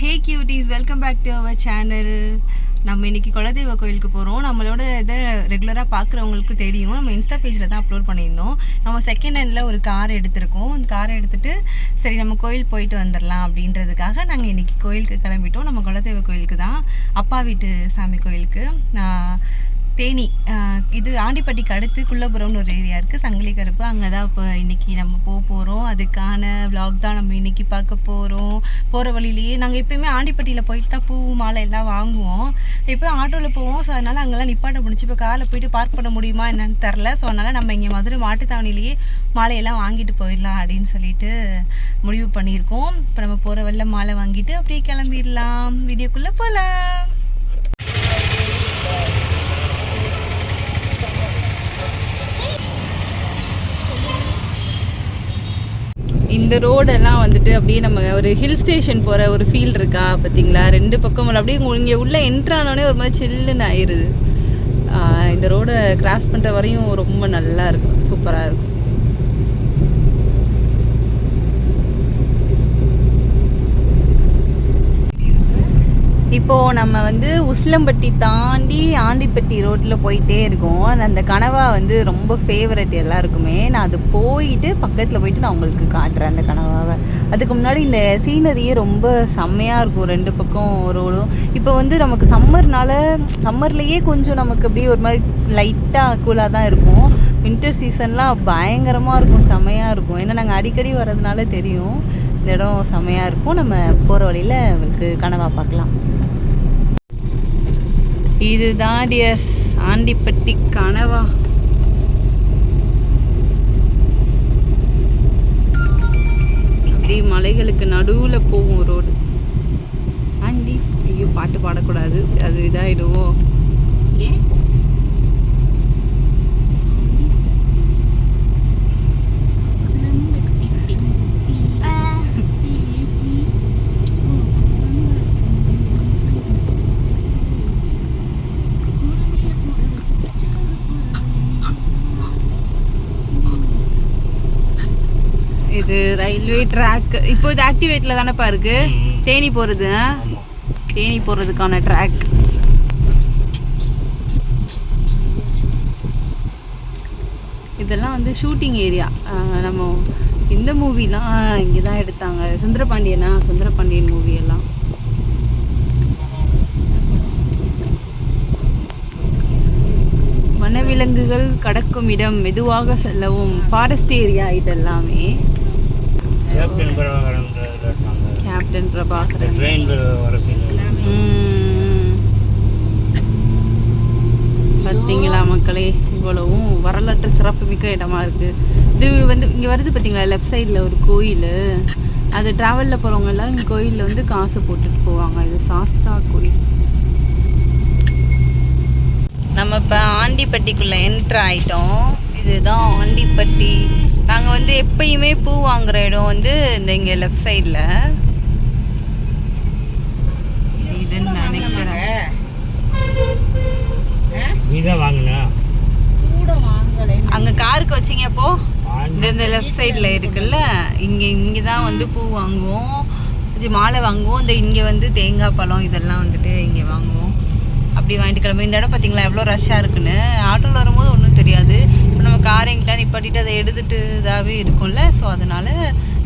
Hey cuties welcome back to our channel நம்ம இன்னைக்கு குலதெய்வ கோயிலுக்கு போகிறோம் நம்மளோட இதை ரெகுலராக பார்க்குறவங்களுக்கு தெரியும். நம்ம இன்ஸ்டா பேஜில் தான் அப்லோட் பண்ணியிருந்தோம். நம்ம செகண்ட் ஹேண்டில் ஒரு கார் எடுத்திருக்கோம். அந்த காரை எடுத்துட்டு சரி நம்ம கோயில் போயிட்டு வந்துடலாம் அப்படின்றதுக்காக நாங்கள் இன்னைக்கு கோயிலுக்கு கிளம்பிட்டோம். நம்ம குலதெய்வ கோயிலுக்கு தான். அப்பா வீட்டு சாமி கோயிலுக்கு. நான் தேனி இது ஆண்டிப்பட்டிக்கு அடுத்து குள்ளபுரம்னு ஒரு ஏரியா இருக்குது சங்கிலி கருப்பு அங்கே தான் இப்போ இன்றைக்கி நம்ம போக போகிறோம் அதுக்கான vlog தான் நம்ம இன்றைக்கி பார்க்க போகிறோம் போகிற வழியிலேயே நாங்கள் எப்பயுமே ஆண்டிப்பட்டியில் போயிட்டு தான் பூ மாலை எல்லாம் வாங்குவோம். இப்போ ஆட்டோவில் போவோம். ஸோ அதனால் அங்கெல்லாம் நிப்பாட்ட முடிச்சு இப்போ காரில் போயிட்டு பார்க் பண்ண முடியுமா என்னன்னு தெரில ஸோ அதனால் நம்ம இங்கே மதுரை மாட்டுத்தாவணிலேயே மாலையெல்லாம் வாங்கிட்டு போயிடலாம் அப்படின்னு சொல்லிட்டு முடிவு பண்ணியிருக்கோம். இப்போ நம்ம போகிற வழியில் மாலை வாங்கிட்டு அப்படியே கிளம்பிடலாம். வீடியோக்குள்ளே போகலாம் இந்த ரோடெல்லாம் வந்துட்டு அப்படியே நம்ம ஒரு ஹில் ஸ்டேஷன் போகிற ஒரு ஃபீல் இருக்கா பார்த்தீங்களா? ரெண்டு பக்கமும் அப்படியே இங்கே உள்ளே என்ட்ரானோடனே ஒரு மாதிரி சில்லுன்னு ஆயிடுது இந்த ரோடை கிராஸ் பண்ணுற வரையும் ரொம்ப நல்லா இருக்கும். சூப்பராக இருக்கும். இப்போது நம்ம வந்து உசிலம்பட்டி தாண்டி ஆண்டிப்பட்டி ரோட்டில் போயிட்டே இருக்கோம். அந்த- கனவா வந்து ரொம்ப ஃபேவரட் எல்லாருக்குமே. நான் அது போயிட்டு பக்கத்தில் போயிட்டு நான் உங்களுக்கு காட்டுறேன் அந்த கனவாவை. அதுக்கு முன்னாடி இந்த சீனரியே ரொம்ப செம்மையாக இருக்கும் ரெண்டு பக்கம் ரோடும் இப்போ வந்து நமக்கு சம்மர்னால சம்மர்லேயே கொஞ்சம் நமக்கு அப்படியே ஒரு மாதிரி லைட்டாக கூலாக தான் இருக்கும். வின்டர் சீசன்லாம் பயங்கரமாக இருக்கும் செம்மையாக இருக்கும். ஏன்னா நாங்கள் அடிக்கடி வர்றதுனால தெரியும். இந்த இடம் செம்மையாக இருக்கும். நம்ம போகிற வழியில் உங்களுக்கு கனவாக பார்க்கலாம். இதுதான் டியர்ஸ் ஆண்டிப்பட்டி கனவா. அப்படியே மலைகளுக்கு நடுவில் போகும் ரோடு ஆண்டி ஐயோ பாட்டு பாடக்கூடாது. அது இதாகிடுவோ இது ரயில்வே ட்ராக் இப்போ இது ஆக்டிவேட்டில் தானேப்பா இருக்கு. தேனி போகிறது தேனி போகிறதுக்கான ட்ராக் இதெல்லாம் வந்து ஷூட்டிங் ஏரியா நம்ம இந்த மூவிலாம் இங்கே தான் எடுத்தாங்க. சுந்தரபாண்டியனா? சுந்தரபாண்டியன் மூவி எல்லாம் வனவிலங்குகள் கடக்கும் இடம் மெதுவாக செல்லவும் ஃபாரஸ்ட் ஏரியா இது எல்லாமே captain Prabhakaran captain Prabhakaran. Train வர. பார்த்தீங்களா மக்களே? இவ்வளவும் வரலாற்று சிறப்புமிக்க இடமா இருக்கு. இது வந்து இங்கே வருது பார்த்தீங்களா லெஃப்ட் சைடில் ஒரு கோயில். அது ட்ராவலில் போகிறவங்க எல்லாம் இங்கே கோயிலில் வந்து காசு போட்டுட்டு போவாங்க. இது சாஸ்தா கோயில். நம்ம இப்போ ஆண்டிப்பட்டிக்குள்ளே என்ட்ரு ஆயிட்டோம். இதுதான் ஆண்டிப்பட்டி. நாங்கள் வந்து எப்பயுமே பூ வாங்குற இடம் வந்து இந்த இங்கே லெஃப்ட் சைடில் இதுன்னு நினைக்கிறேன். நீ தான் வாங்கினா? அங்கே காருக்கு வச்சிங்க அப்போ? இந்த இந்த லெஃப்ட் சைடில் இருக்குல்ல. இங்கே இங்கே தான் வந்து பூ வாங்குவோம். இது மாலை வாங்குவோம். இந்த இங்கே வந்து தேங்காய் பழம் இதெல்லாம் வந்துட்டு இங்கே வாங்குவோம். அப்படி வாங்கிட்டு கிளம்பி இந்த இடம் பார்த்தீங்களா எவ்வளோ ரஷ்ஷாக இருக்குன்னு. ஆட்டோவில் இப்போ நம்ம நிப்பாட்டிட்டு அதை எடுத்துட்டு இதாகவே இருக்கும்ல. ஸோ அதனால்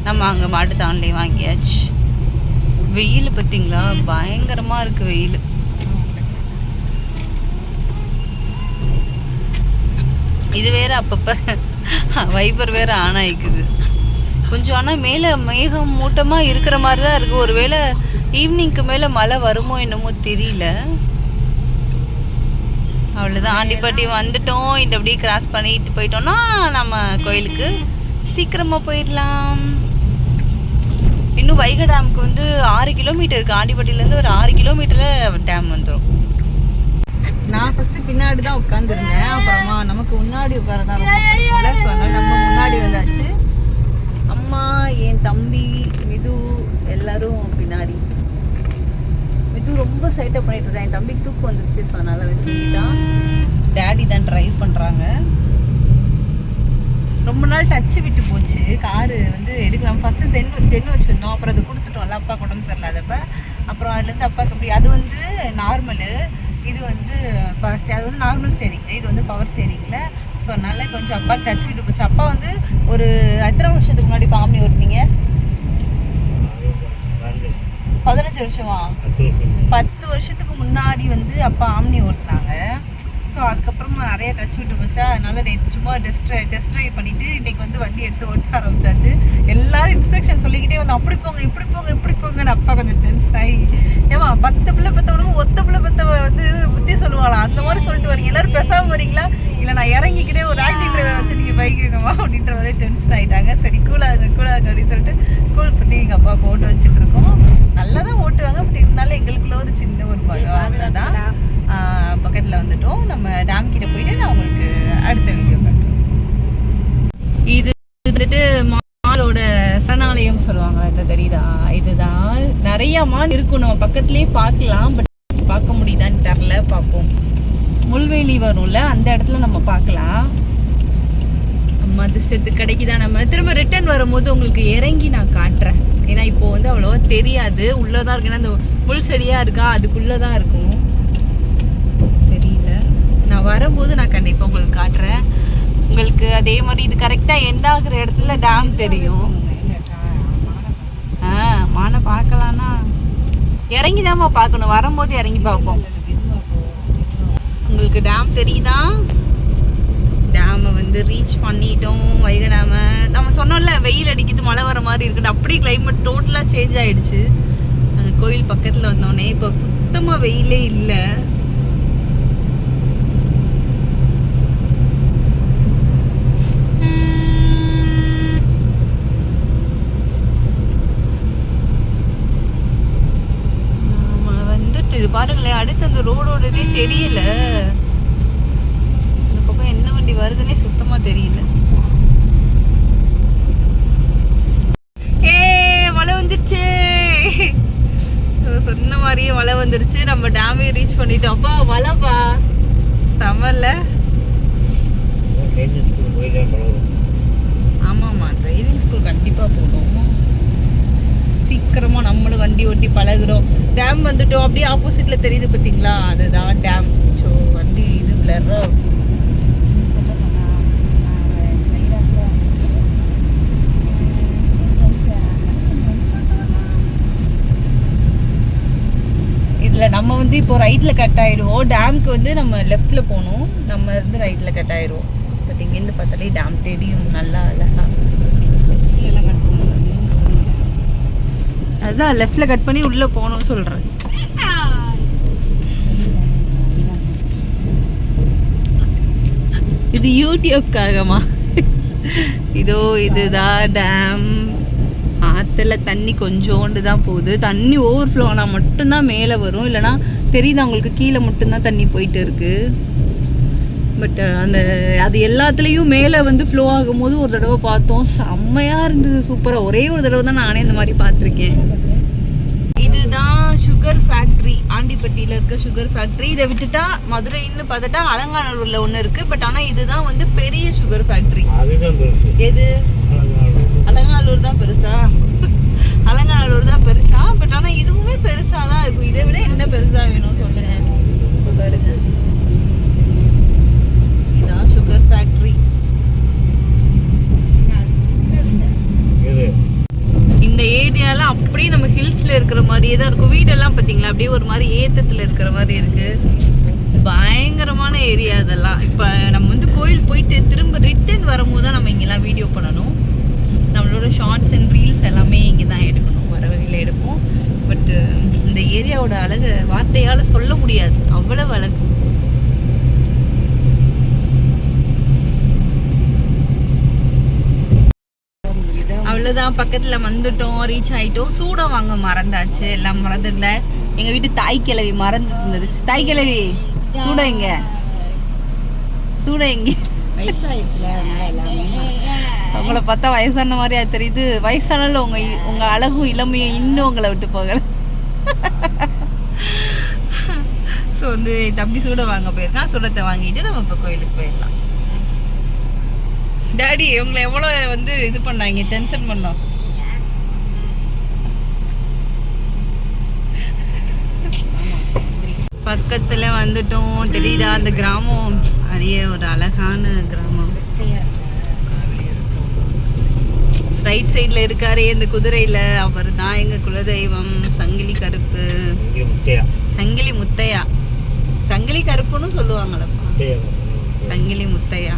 நம்ம அங்கே மாட்டு வாங்கியாச்சு. வெயில் பார்த்தீங்களா பயங்கரமாக இருக்குது வெயில். இது வேற அப்பப்போ வைப்பர் வேற ஆன் ஆயிக்குது. கொஞ்சம் ஆனால் மேலே மேகம் மூட்டமாக இருக்கிற மாதிரி தான் இருக்குது ஒருவேளை ஈவினிங்க்கு மேலே மழை வருமோ என்னமோ தெரியல. அவ்வளோதான் ஆண்டிப்பட்டி வந்துட்டோம். இந்த அப்படியே கிராஸ் பண்ணிட்டு போயிட்டோம்னா நம்ம கோயிலுக்கு சீக்கிரமாக போயிடலாம். இன்னும் வைகை டேமுக்கு வந்து ஆறு கிலோமீட்டர் இருக்குது ஆண்டிப்பட்டியிலேருந்து ஒரு ஆறு கிலோமீட்டரில் டேம் வந்துடும் நான் ஃபஸ்ட்டு பின்னாடி தான் உட்காந்துருந்தேன் அப்புறமா நமக்கு முன்னாடி உட்கார தான் ரொம்ப நம்ம முன்னாடி வந்தாச்சு. அம்மா என் தம்பி மிது எல்லாரும் பின்னாடி. மிது ரொம்ப சைட்டப் பண்ணிட்டு இருக்கேன். என் தம்பிக்கு தூக்கம் வந்துருச்சு ஸோ அதனால் அவன் தூங்கிட்டான் டேடி தான் ட்ரைவ் பண்ணுறாங்க ரொம்ப நாள் டச்சு விட்டு போச்சு. காரு வந்து எடுக்கலாம். ஃபஸ்ட்டு ஜென் ஜென் வச்சுருந்தோம். அப்புறம் அதை கொடுத்துட்டோம்ல அப்பா உடம்பு சரியில்லாதப்ப அப்புறம் அதுலேருந்து அப்பாவுக்கு அப்படி அது வந்து நார்மலு இது வந்து அது வந்து நார்மல் ஸ்டேரிங் இது வந்து பவர் ஸ்டேரிங்கில் ஸோ அதனால கொஞ்சம் அப்பா டச் விட்டு போச்சு. அப்பா வந்து ஒரு எத்தனை வருஷத்துக்கு முன்னாடி பாம்பி ஓட்டினீங்க? பதினஞ்சு வருஷமா? பத்து வருஷத்துக்கு முன்னாடி வந்து அப்பா ஆம்னி ஓட்டினாங்க. ஸோ அதுக்கப்புறமா நிறைய டச் விட்டு போச்சா. அதனால நேற்று சும்மா டெஸ்ட் டெஸ்ட் ட்ரைவ் பண்ணிட்டு இன்னைக்கு வந்து வண்டி எடுத்து ஓட்ட ஆரம்பிச்சாச்சு. எல்லாரும் இன்ஸ்ட்ரக்ஷன் சொல்லிக்கிட்டே வந்து அப்படி போங்க இப்படி போங்க இப்படி போங்கன்னு அப்பா கொஞ்சம் டென்ஷன் ஆகி ஏமா பத்து பிள்ளை பத்தவனும் ஒத்த பிள்ளை பத்தவ வந்து புத்தி சொல்லுவாளா? அந்த மாதிரி சொல்லிட்டு வரீங்க. எல்லாரும் பேசாம வரீங்களா இல்லை நான் இறங்கிக்கிட்டே ஒரு ஆக்டிவ் டிரைவர் வச்சு நீங்கள் பைக் வைக்கணுமா அப்படின்ற மாதிரி டென்ஷன் ஆகிட்டாங்க சரி கூலாக கூலாக அப்படின்னு சொல்லிட்டு கூல் பண்ணி எங்கள் அப்பா போட்டு வச்சுட்டு இருக்கோம். நல்லா தான் ஓட்டுவாங்க பட் இருந்தாலும் எங்களுக்குள்ள ஒரு சின்ன ஒரு பயம். பக்கத்தில் வந்துட்டோம். நம்ம டேம் கிட்ட போயிட்டு நான் உங்களுக்கு அடுத்த வீடியோ காட்டுறேன். இது வந்துட்டு மாலோட சரணாலயம் சொல்லுவாங்க இது தெரியுதா? இதுதான். நிறைய மான் இருக்கும் நம்ம பக்கத்துலேயே பார்க்கலாம். பட் பார்க்க முடியுதான்னு தெரில. பார்ப்போம். முள்வேலி வரும்ல அந்த இடத்துல நம்ம பார்க்கலாம். நம்ம அதிர்ஷ்டத்துக்கு கிடைக்குதா நம்ம. திரும்ப ரிட்டர்ன் வரும்போது உங்களுக்கு இறங்கி நான் காட்டுறேன். ஏன்னா இப்போ வந்து அவ்வளோவா தெரியாது. உள்ளதான் இருக்கு. ஏன்னா அந்த முள் செடியா இருக்கா? அதுக்குள்ளே தான் இருக்கும். வரும்போது நான் கண்டிப்பாக உங்களுக்கு காட்டுறேன். உங்களுக்கு அதே மாதிரி இது கரெக்டாக எண்ட் ஆகுற இடத்துல டேம் தெரியும். ஆ மானை பார்க்கலான்னா இறங்கி தாம்மா பார்க்கணும். வரும்போது இறங்கி பார்ப்போம். உங்களுக்கு டேம் தெரியுதா? டேமை வந்து ரீச் பண்ணிட்டோம். வைகை டேமை நம்ம சொன்னோம்ல வெயில் அடிக்குது மழை வர மாதிரி இருக்குது. அப்படியே கிளைமேட் டோட்டலாக சேஞ்ச் ஆகிடுச்சு அந்த கோயில் பக்கத்தில் வந்தோடனே இப்போ சுத்தமாக வெயிலே இல்லை ஆமா, வந்துட்டு இது பாருங்களேன் அடுத்து அந்த ரோடோடதே தெரியல. இந்த பக்கம் என்ன வண்டி வருதுன்னே சுத்தமா தெரியல. ஏ மழை வந்துருச்சு. சொன்ன மாதிரியே மழை வந்துருச்சு. நம்ம டேமே ரீச் பண்ணிட்டோம். அப்பா மழைப்பா. சமர்ல ஆமாம்மா டிரைவிங் ஸ்கூல் கண்டிப்பாக போகணும். சீக்கிரமாக நம்மளும் வண்டி ஓட்டி பழகுறோம். டேம் வந்துட்டோம். அப்படியே ஆப்போசிட்டில் தெரியுது பார்த்தீங்களா அதுதான் டேம் ஸோ வண்டி இது பிளர்றாக இதில் நம்ம வந்து இப்போ ரைட்டில் கட் ஆகிடுவோம் டேம்க்கு வந்து நம்ம லெஃப்ட்டில் போகணும். நம்ம வந்து ரைட்டில் கட் ஆகிடுவோம் பட் இங்கேருந்து பார்த்தாலே டேம் தெரியும். நல்லா அழகா அதுதான் லெஃப்டில் கட் பண்ணி உள்ளே போகணும்னு சொல்கிறேன் இது யூடியூப்காகமா? இதோ இதுதான் டேம் ஆற்றுல தண்ணி கொஞ்சோண்டு தான் போகுது. தண்ணி ஓவர்ஃப்ளோ ஆனால் மட்டும்தான் மேலே வரும். இல்லைனா தெரியுது அவங்களுக்கு கீழே மட்டும்தான் தண்ணி போயிட்டு இருக்கு? பட் அந்த அது எல்லாத்துலேயும் மேலே வந்து ஃப்ளோ ஆகும்போது ஒரு தடவை பார்த்தோம். செம்மையாக இருந்தது. சூப்பராக ஒரே ஒரு தடவை தான் நானே இந்த மாதிரி பார்த்துருக்கேன். இதுதான் சுகர் ஃபேக்ட்ரி ஆண்டிப்பட்டியில் இருக்க சுகர் ஃபேக்ட்ரி இதை விட்டுட்டா மதுரைன்னு பார்த்துட்டா அலங்காநல்லூரில் ஒன்று இருக்குது பட் ஆனால் இதுதான் வந்து பெரிய சுகர் ஃபேக்ட்ரி எது? அலங்காநல்லூர். தான் பெருசா? அலங்காநல்லூர் தான் பெருசா? பட் ஆனால் இதுவுமே பெருசாக தான் இருக்கும். இதை விட என்ன பெருசாக வேணும் சொல்லுங்க. இப்ப பாருங்க. இதான் சுகர் ஃபேக்ட்ரி இந்த ஏரியால அப்படியே நம்ம ஹில்ஸ்ல இருக்கிற மாதிரியே தான் இருக்கும். வீடெல்லாம் பார்த்தீங்களா? அப்படியே ஒரு மாதிரி ஏத்தத்துல இருக்கிற மாதிரி இருக்கு. பயங்கரமான ஏரியா அதெல்லாம் இப்போ நம்ம வந்து கோயில் போயிட்டு திரும்ப ரிட்டர்ன் வரும்போது தான் நம்ம இங்கெல்லாம் வீடியோ பண்ணணும். நம்மளோட ஷார்ட்ஸ் அண்ட் ரீல்ஸ் எல்லாமே இங்கே தான் எடுக்கணும். வர வழியில் எடுப்போம். பட் இந்த ஏரியாவோட அழகு வார்த்தையால் சொல்ல முடியாது. அவ்வளவு அழகு. அவ்வளோதான் பக்கத்தில் வந்துட்டோம் ரீச் ஆயிட்டோம். சூடம் வாங்க மறந்தாச்சு. எல்லாம் மறந்துடல எங்கள் வீட்டு தாய் கிழவி மறந்து இருந்துருச்சு தாய் கிழவி சூடம் எங்க? சூடம் எங்க? உங்களை பார்த்தா வயசான மாதிரியா தெரியுது. வயசானாலும் உங்க உங்க அழகும் இளமையும் இன்னும் உங்களை விட்டு போகல. ஸோ வந்து தம்பி சூட வாங்க போயிருக்கான். சூடத்தை வாங்கிட்டு நம்ம இப்போ கோயிலுக்கு போயிடலாம். டாடி உங்களை எவ்வளோ வந்து இது பண்ணாங்க? டென்ஷன் பண்ணோம் பக்கத்துல வந்துட்டோம். தெரியுதா? அந்த கிராமம் அரிய ஒரு அழகான கிராமம். ரைட் சைடில் இருக்காரே இந்த குதிரையில. அவர் தான் எங்க குலதெய்வம். சங்கிலி கருப்பு. சங்கிலி முத்தையா. சங்கிலி கருப்புன்னு சொல்லுவாங்களப்பா. சங்கிலி முத்தையா.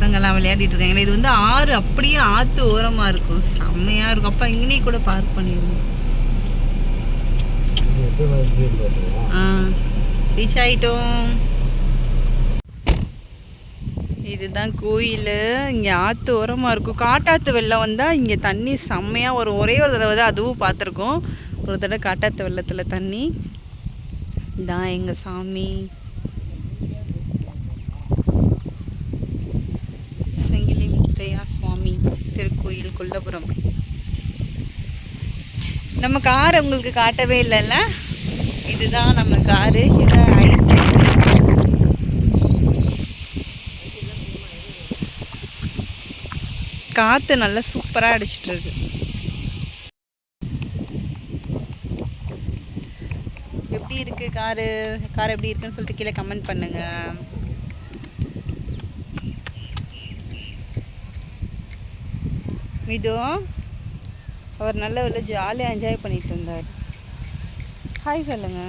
பசங்கள்லாம் விளையாடிட்டு இருக்காங்களே இது வந்து ஆறு அப்படியே ஆற்று ஓரமாக இருக்கும். செம்மையாக இருக்கும். அப்பா இங்கனே கூட பார்க் பண்ணிடுவோம் ஆ ரீச் ஆயிட்டோம். இதுதான் கோயில். இங்கே ஆற்று ஓரமாக இருக்கும். காட்டாத்து வெள்ளம் வந்தால் இங்கே தண்ணி செம்மையாக ஒரு ஒரே ஒரு தடவை தான் அதுவும் பார்த்துருக்கோம். ஒரு தடவை காட்டாத்து வெள்ளத்தில் தண்ணி. இதான் எங்கள் சாமி சங்கிலி முத்தையா சுவாமி திருக்கோயில் கொல்லபுரம். நம்ம கார் உங்களுக்கு காட்டவே இல்லைல்ல? இதுதான் நம்ம காரு. இதான் காற்று நல்லா சூப்பராக அடிச்சிட்டு இருக்கு எப்படி இருக்கு காரு? கார் எப்படி இருக்குன்னு சொல்லிட்டு கீழே கமெண்ட் பண்ணுங்க. இதோ அவர் நல்ல ஒரு ஜாலியாக என்ஜாய் பண்ணிட்டு இருந்தார். ஹாய் சொல்லுங்க.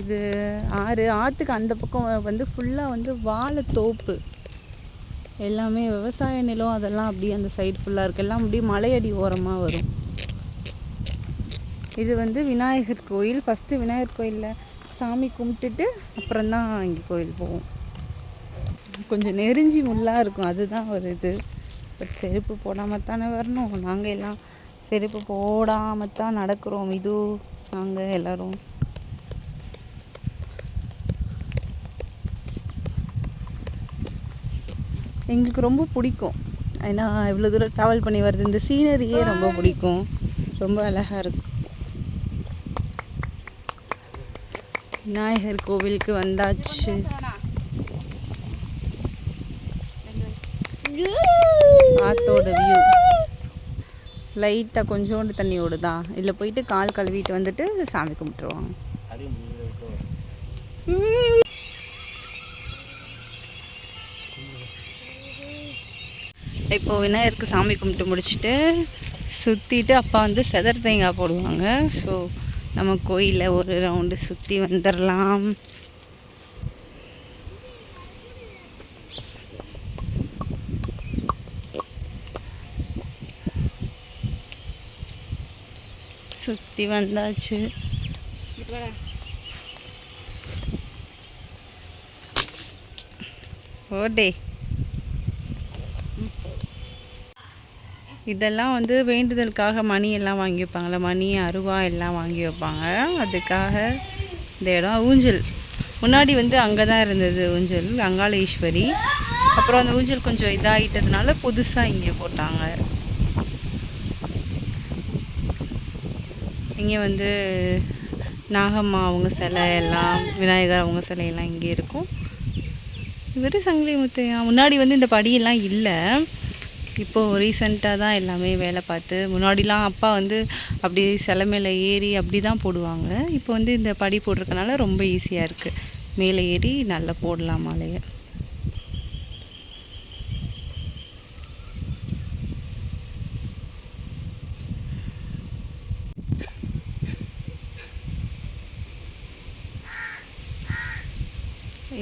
இது ஆறு. ஆற்றுக்கு அந்த பக்கம் வந்து ஃபுல்லாக வந்து வாழை தோப்பு. எல்லாமே விவசாய நிலம் அதெல்லாம் அப்படியே அந்த சைடு ஃபுல்லாக இருக்குது எல்லாம் அப்படியே மலையடி ஓரமாக வரும். இது வந்து விநாயகர் கோயில். ஃபஸ்ட்டு விநாயகர் கோயிலில் சாமி கும்பிட்டுட்டு அப்புறம் தான் இங்கே கோயில் போவோம். கொஞ்சம் நெருஞ்சி முள்ளாக இருக்கும். அதுதான் ஒரு இது. பட் செருப்பு போடாமல் தானே வரணும்? நாங்கள் எல்லாம் செருப்பு போடாமல் தான் நடக்கிறோம். இது நாங்கள் எல்லாரும். எங்களுக்கு ரொம்ப பிடிக்கும். ஏன்னா இவ்வளோ தூரம் ட்ராவல் பண்ணி வருது இந்த சீனரியே ரொம்ப பிடிக்கும். ரொம்ப அழகாக இருக்கும் விநாயகர் கோவிலுக்கு வந்தாச்சு. ஆத்தோட வியூ லைட்டாக கொஞ்சோண்டு தண்ணி ஓடுதா? இதில் போயிட்டு கால் கழுவிட்டு வந்துட்டு சாமி கும்பிட்டுருவாங்க. இப்போ விநாயகருக்கு சாமி கும்பிட்டு முடிச்சுட்டு சுற்றிட்டு அப்பா வந்து செதர் தேங்காய் போடுவாங்க. ஸோ நம்ம கோயிலில் ஒரு ரவுண்டு சுற்றி வந்துடலாம் சுற்றி வந்தாச்சு. ஓடே இதெல்லாம் வந்து வேண்டுதலுக்காக மணி எல்லாம் வாங்கி வைப்பாங்களே மணி அருவா எல்லாம் வாங்கி வைப்பாங்க. அதுக்காக இந்த இடம் ஊஞ்சல். முன்னாடி வந்து அங்கே தான் இருந்தது ஊஞ்சல் அங்காள ஈஸ்வரி அப்புறம் அந்த ஊஞ்சல் கொஞ்சம் இதாகிட்டதுனால புதுசாக இங்கே போட்டாங்க. இங்கே வந்து நாகம்மா அவங்க சிலை எல்லாம் விநாயகர் அவங்க சிலையெல்லாம் இங்கே இருக்கும். இவர் சங்கிலி முத்தையா. முன்னாடி வந்து இந்த படியெல்லாம் இல்லை. இப்போது ரீசெண்டாக தான் எல்லாமே வேலை பார்த்து முன்னாடிலாம் அப்பா வந்து அப்படி சிலை மேலே ஏறி அப்படி தான் போடுவாங்க. இப்போ வந்து இந்த படி போட்டிருக்கனால ரொம்ப ஈஸியாக இருக்குது மேலே ஏறி நல்லா போடலாம் மாலையை.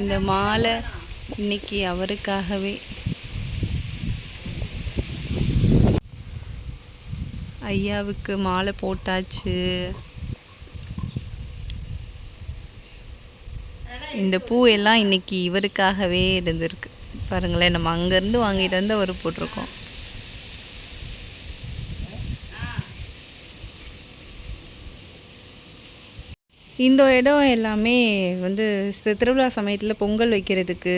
இந்த மாலை இன்னைக்கு அவருக்காகவே. ஐயாவுக்கு மாலை போட்டாச்சு. இந்த பூ எல்லாம் இன்னைக்கு இவருக்காகவே இருந்திருக்கு. பாருங்களேன் நம்ம அங்கேருந்து வாங்கிட்டு வந்து அவர் போட்டிருக்கோம் இந்த இடம் எல்லாமே வந்து திருவிழா சமயத்தில் பொங்கல் வைக்கிறதுக்கு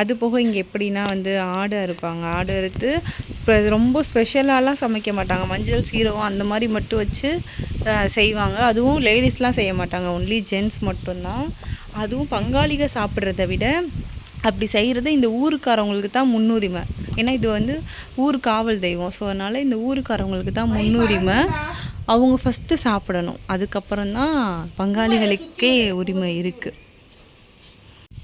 அது போக இங்கே எப்படின்னா வந்து ஆடு அறுப்பாங்க. ஆடு அறுத்து இப்போ ரொம்ப ஸ்பெஷலாலாம் சமைக்க மாட்டாங்க. மஞ்சள் சீரகம் அந்த மாதிரி மட்டும் வச்சு செய்வாங்க. அதுவும் லேடிஸ்லாம் செய்ய மாட்டாங்க. ஒன்லி ஜென்ட்ஸ் மட்டும்தான். அதுவும் பங்காளிக சாப்பிட்றத விட அப்படி செய்கிறது இந்த ஊருக்காரவங்களுக்கு தான் முன்னுரிமை. ஏன்னா இது வந்து ஊர் காவல் தெய்வம். ஸோ அதனால் இந்த ஊருக்காரவங்களுக்கு தான் முன்னுரிமை. அவங்க ஃபஸ்ட்டு சாப்பிடணும். அதுக்கப்புறம் தான் பங்காளிகளுக்கே உரிமை இருக்குது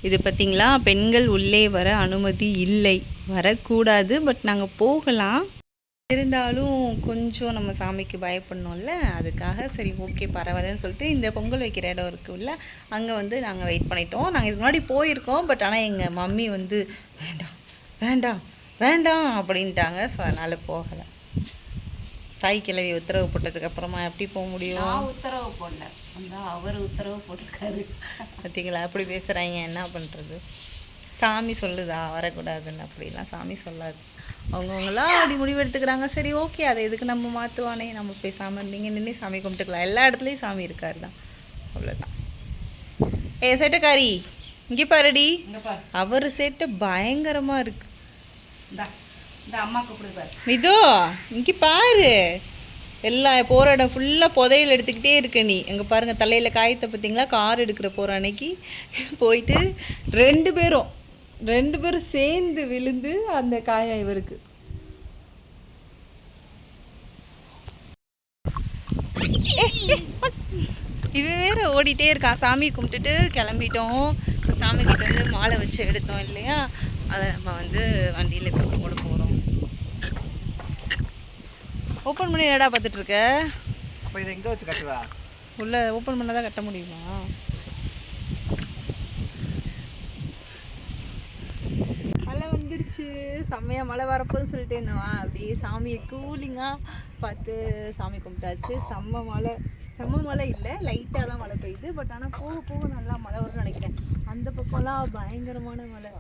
இது பார்த்திங்களா பெண்கள் உள்ளே வர அனுமதி இல்லை. வரக்கூடாது பட் நாங்கள் போகலாம். இருந்தாலும் கொஞ்சம் நம்ம சாமிக்கு பயப்படணும்ல. அதுக்காக சரி ஓகே பரவாயில்லன்னு சொல்லிட்டு இந்த பொங்கல் வைக்கிற இடம் இருக்குல்ல அங்கே வந்து நாங்கள் வெயிட் பண்ணிட்டோம். நாங்கள் இதுக்கு முன்னாடி போயிருக்கோம் பட் ஆனால் எங்கள் மம்மி வந்து வேண்டாம் வேண்டாம் வேண்டாம் அப்படின்ட்டாங்க. ஸோ அதனால் போகலை. தாய் கிழவி உத்தரவு போட்டதுக்கு அப்புறமா எப்படி போக முடியும்? நான் உத்தரவு போடல. அவர் உத்தரவு போட்டிருக்காரு. பார்த்தீங்களா அப்படி பேசுகிறாங்க என்ன பண்ணுறது சாமி சொல்லுதா? வரக்கூடாதுன்னு அப்படிலாம் சாமி சொல்லாது. அவங்கவுங்களா அப்படி முடிவு எடுத்துக்கிறாங்க. சரி ஓகே. அதை எதுக்கு நம்ம மாற்றுவானே நம்ம பேசாமல் நீங்கள் நின்று சாமி கும்பிட்டுக்கலாம். எல்லா இடத்துலையும் சாமி இருக்காரு தான். அவ்வளோதான் ஏ சேட்டக்காரி இங்கே பாருடி. அவர் சேட்டை பயங்கரமாக இருக்கு. இந்த அம்மா கூப்பிடுவார் இதோ இங்கே பாரு. எல்லா போகிற இடம் ஃபுல்லாக புதையல் எடுத்துக்கிட்டே இருக்க நீ. எங்கே பாருங்க தலையில் காயத்தை பார்த்தீங்களா? கார் எடுக்கிற போகிற அன்னைக்கு. போயிட்டு ரெண்டு பேரும் ரெண்டு பேரும் சேர்ந்து விழுந்து அந்த காயம் இவருக்கு. இவன் வேற ஓடிட்டே இருக்கான் சாமி கும்பிட்டுட்டு கிளம்பிட்டோம். சாமி கிட்ட வந்து மாலை வச்சு எடுத்தோம் இல்லையா? அதை நம்ம வந்து வண்டியில் இப்போ போடுவோம் போகிறோம் ஓப்பன் பண்ணி என்னடா பார்த்துட்டு இருக்க அப்போ இதை எங்கே வச்சு கட்டுவா? உள்ள ஓப்பன் பண்ணால் தான் கட்ட முடியுமா? மழை வந்துருச்சு செம்மையாக மழை வரப்போன்னு சொல்லிட்டு இருந்தவா அப்படியே சாமியை கூலிங்காக பார்த்து சாமி கும்பிட்டாச்சு. செம்ம மழை. செம்ம மழை இல்லை. லைட்டாக தான் மழை பெய்யுது. பட் ஆனால் போக போக நல்லா மழை வரும்னு நினைக்கிறேன். அந்த பக்கம்லாம் பயங்கரமான மழை.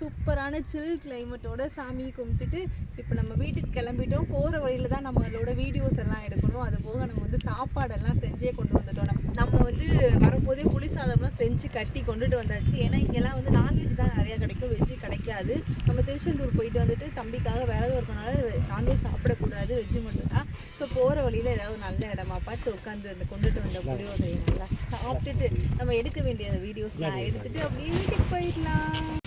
சூப்பரான சில் கிளைமேட்டோட சாமியை கும்பிட்டுட்டு இப்போ நம்ம வீட்டுக்கு கிளம்பிட்டோம். போகிற வழியில் தான் நம்மளோட வீடியோஸ் எல்லாம் எடுக்கணும். அது போக நம்ம வந்து சாப்பாடெல்லாம் செஞ்சே கொண்டு வந்துட்டோம். நம்ம நம்ம வந்து வரும்போதே புளி சாதம்லாம் செஞ்சு கட்டி கொண்டுட்டு வந்தாச்சு. ஏன்னா இங்கெல்லாம் வந்து நான்வெஜ் தான் நிறையா கிடைக்கும். வெஜ்ஜு கிடைக்காது. நம்ம திருச்செந்தூர் போயிட்டு வந்துட்டு தம்பிக்காக விரதம் இருக்கனால நான்வெஜ் சாப்பிடக்கூடாது. வெஜ்ஜு மட்டும் தான். ஸோ போகிற வழியில் ஏதாவது நல்ல இடமா பார்த்து உட்காந்து அந்த கொண்டுட்டு வந்த புளியோதரை நல்லா சாப்பிட்டுட்டு நம்ம எடுக்க வேண்டிய வீடியோஸ்லாம் எடுத்துட்டு அப்படியே வீட்டுக்கு போயிடலாம்.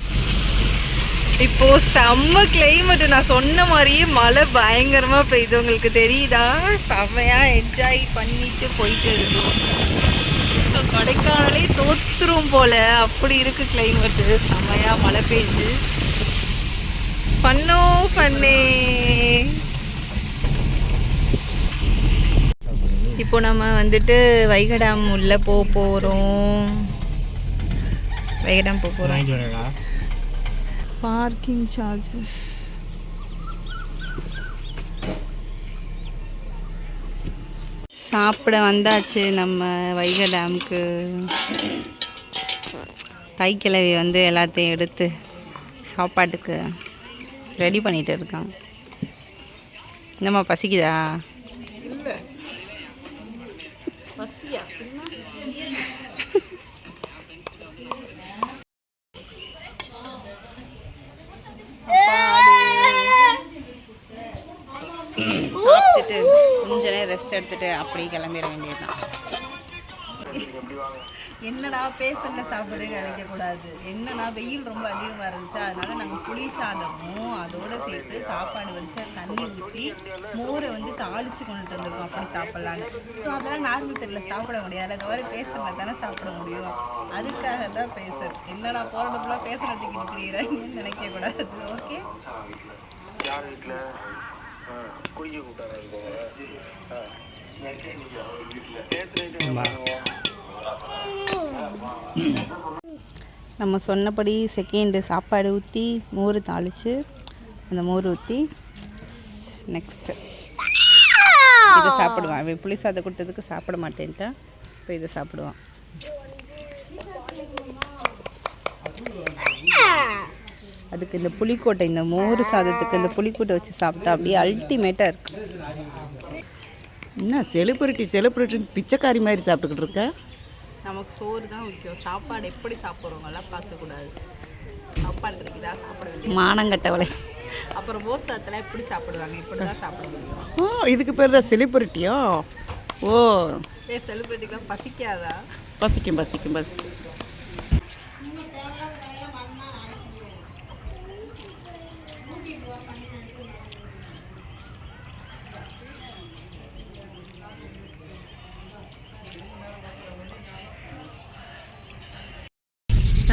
இப்போ செம்ம கிளைமேட் நான் சொன்ன மாதிரியே மழை பயங்கரமா பெய்யுது. உங்களுக்கு தெரியுதா? செம்மையா என்ஜாய் பண்ணிட்டு போயிட்டு இருக்கோம் ஸோ கொடைக்கானலே தோத்துரும் போல. அப்படி இருக்கு கிளைமேட்டு செம்மையா மழை பெய்ஞ்சு பண்ணோ பண்ணே. இப்போ நம்ம வந்துட்டு வைகடாம் உள்ள போக போகிறோம் வைகடாம் போக போகிறோம் பார்க்கிங் சார்ஜஸ் சாப்பிட வந்தாச்சு நம்ம வைகை டேமுக்கு. தைக்கிழவி வந்து எல்லாத்தையும் எடுத்து சாப்பாட்டுக்கு ரெடி பண்ணிகிட்டு இருக்கான். என்னம்மா பசிக்குதா? சாப்பிட்டுட்டு கொஞ்ச நேரம் ரெஸ்ட் எடுத்துட்டு அப்படியே கிளம்பிட வேண்டியதுதான். என்னடா பேசல சாப்பிட்றேன்னு நினைக்கக்கூடாது என்னன்னா வெயில் ரொம்ப அதிகமாக இருந்துச்சு? அதனால நாங்கள் புளி சாதமும் அதோட சேர்த்து சாப்பாடு வச்சு தண்ணி ஊற்றி மோரை வந்து தாளிச்சு கொண்டுட்டு வந்திருக்கோம் அப்படி சாப்பிட்லான்னு. ஸோ அதெல்லாம் நார்மல் தெரியல. சாப்பிட முடியாது அது மாதிரி பேசுறதுல தானே சாப்பிட முடியும். அதுக்காக தான் பேசுறது என்னடா போகிறதுக்குள்ள பேசுறதுக்கு இருக்கிறீங்கன்னு நினைக்கக்கூடாது ஓகே நம்ம சொன்னபடி செகண்டு சாப்பாடு ஊற்றி மோர் தாளித்து அந்த மோர் ஊற்றி நெக்ஸ்ட்டு இதை சாப்பிடுவான். இவன் புளி சாதம் கொடுத்ததுக்கு சாப்பிட மாட்டேன்ட்டான் இப்போ இதை சாப்பிடுவான். அதுக்கு இந்த புளிக்கோட்டை இந்த மோர் சாதத்துக்கு இந்த புளிக்கோட்டை வச்சு சாப்பிட்டா அப்படியே அல்டிமேட்டாக இருக்கு. என்ன செலிபிரிட்டி செலிபிரிட்டின்னு பிச்சைக்காரி மாதிரி சாப்பிட்டுக்கிட்டு இருக்க? நமக்கு சோறு தான் முக்கியம். சாப்பாடு எப்படி சாப்பிட்றவங்கலாம் பார்க்கக்கூடாது. சாப்பாடு இருக்குதா சாப்பிட மானங்கட்டவளை அப்புறம் மோர் சாதத்தெல்லாம் எப்படி சாப்பிடுவாங்க? இப்படி தான் சாப்பிட முடியும். ஓ இதுக்கு பேர் தான் செலிபிரிட்டியோ ஓ. ஏ செலிபிரிட்டிக்கெலாம் பசிக்காதா? பசிக்கும் பசிக்கும் பசிக்கும்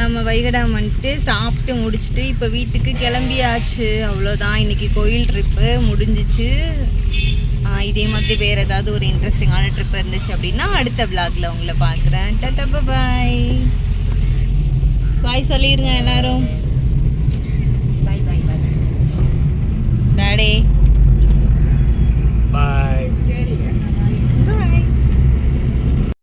நம்ம வைகடாம் வந்துட்டு சாப்பிட்டு முடிச்சுட்டு இப்போ வீட்டுக்கு கிளம்பியாச்சு. அவ்வளோதான் இன்றைக்கி கோயில் ட்ரிப்பு முடிஞ்சிச்சு. இதே மாதிரி வேற ஏதாவது ஒரு இன்ட்ரெஸ்டிங்கான ட்ரிப் இருந்துச்சு அப்படின்னா அடுத்த விளாகில் உங்களை பார்க்குறேன். டட்டப்ப பாய் பாய் சொல்லிடுங்க எல்லாரும். Money.